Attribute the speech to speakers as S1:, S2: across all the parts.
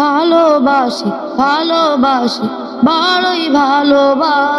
S1: ভালোবাসি ভালোবাসি বড়ই ভালোবাসি।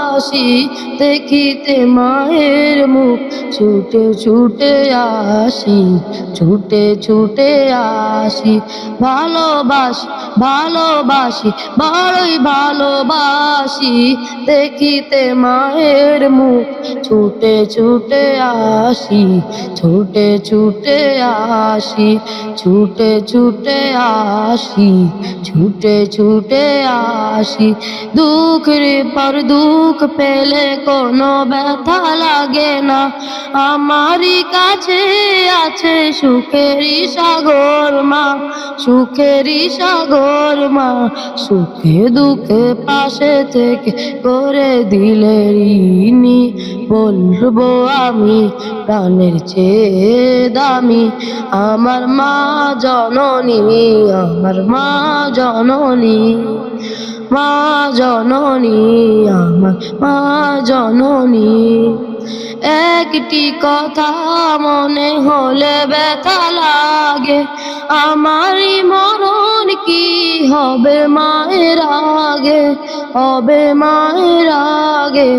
S1: দেখিতে মায়ের মুখ। ছুটে ছুটে আসি, ছুটে ছুটে আসি। ভালোবাসি ভালোবাসি বড়ই ভালোবাসি। দেখিতে মায়ের মুখ। ছুটে ছুটে আসি, ছুটে ছুটে আসি, ছুটে ছুটে আসি, ছুটে ছুটে আসি। দুঃখ রে পর দুঃখ পেলে কোনো ব্যথা লাগে না। আমারই কাছে আছে সুখেরই সাগর মা, সুখেরই সাগর মা। সুখে দুঃখে পাশে থেকে করে দিলে ঋণী, বলব আমি প্রাণের চেয়ে দামি। আমার মা জননী, আমার মা জননী মা জননী, আমার মা জননী, একটি কথা মনে হলে ব্যথা লাগে। আমারই মরণ কি হবে মায়ের আগে? হবে মায়ের আগে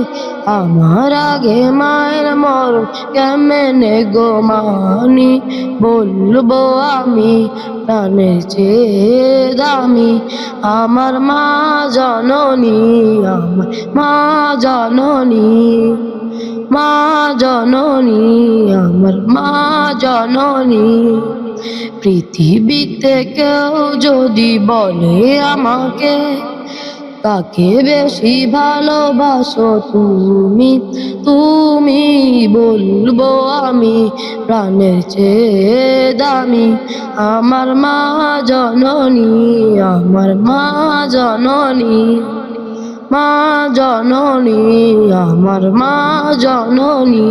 S1: আমার আগে মায়ের মরণ কেমনে গো মানি? বলব আমি প্রাণের চেয়ে দামি। আমার মা জননী, আমার মা জননী মা জননী, আমার মা জননী। পৃথিবীতে কেউ যদি বলে আমাকে কাকে বেশি ভালোবাসো তুমি তুমি বলব আমি প্রাণের চেয়ে দামি। আমার মা জননী, আমার মা জননী মা জননী, আমার মা জননী।